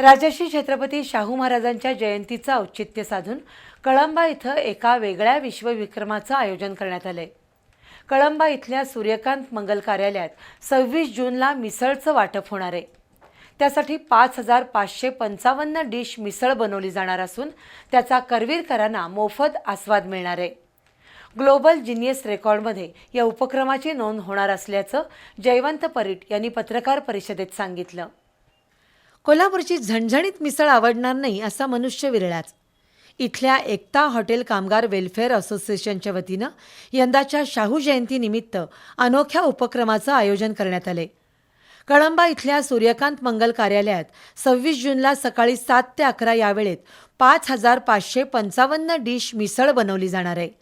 राजर्षी छत्रपती शाहू महाराजांच्या जयंतीचं औचित्य साधून कळंबा इथं एका वेगळ्या विश्वविक्रमाचं आयोजन करण्यात आलंय. कळंबा इथल्या सूर्यकांत मंगल कार्यालयात सव्वीस जूनला मिसळचं वाटप होणार आहे. त्यासाठी पाच हजार पाचशे पंचावन्न डिश मिसळ बनवली जाणार असून त्याचा करवीरकरांना मोफत आस्वाद मिळणार आहे. ग्लोबल जिनियस रेकॉर्डमध्ये या उपक्रमाची नोंद होणार असल्याचं जयवंत परीट यांनी पत्रकार परिषदेत सांगितलं. कोल्हापूरची झणझणीत मिसळ आवडणार नाही असा मनुष्य विरळाच. इथल्या एकता हॉटेल कामगार वेलफेअर असोसिएशनच्या वतीनं यंदाच्या शाहू जयंतीनिमित्त अनोख्या उपक्रमाचं आयोजन करण्यात आले. कळंबा इथल्या सूर्यकांत मंगल कार्यालयात सव्वीस जूनला सकाळी सात ते अकरा या वेळेत पाच हजार पाचशे पंचावन्न डिश मिसळ बनवली जाणार आहे.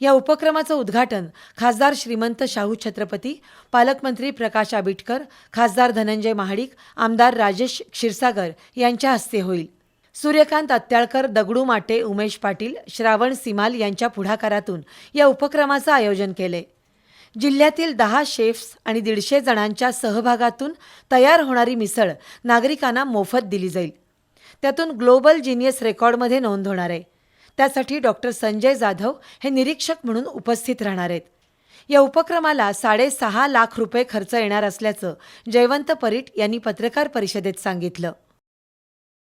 या उपक्रमाचं उद्घाटन खासदार श्रीमंत शाहू छत्रपती पालकमंत्री प्रकाश आबिटकर खासदार धनंजय महाडिक आमदार राजेश क्षीरसागर यांच्या हस्ते होईल. सूर्यकांत अत्याळकर दगडू माटे उमेश पाटील श्रावण सिमाल यांच्या पुढाकारातून या उपक्रमाचं आयोजन केले. जिल्ह्यातील दहा शेफ्स आणि दीडशे जणांच्या सहभागातून तयार होणारी मिसळ नागरिकांना मोफत दिली जाईल. त्यातून ग्लोबल जिनियस रेकॉर्डमध्ये नोंद होणार आहे. त्यासाठी डॉक्टर संजय जाधव हे निरीक्षक म्हणून उपस्थित राहणार आहेत. या उपक्रमाला साडेसहा लाख रुपये खर्च येणार असल्याचं जयवंत परीट यांनी पत्रकार परिषदेत सांगितलं.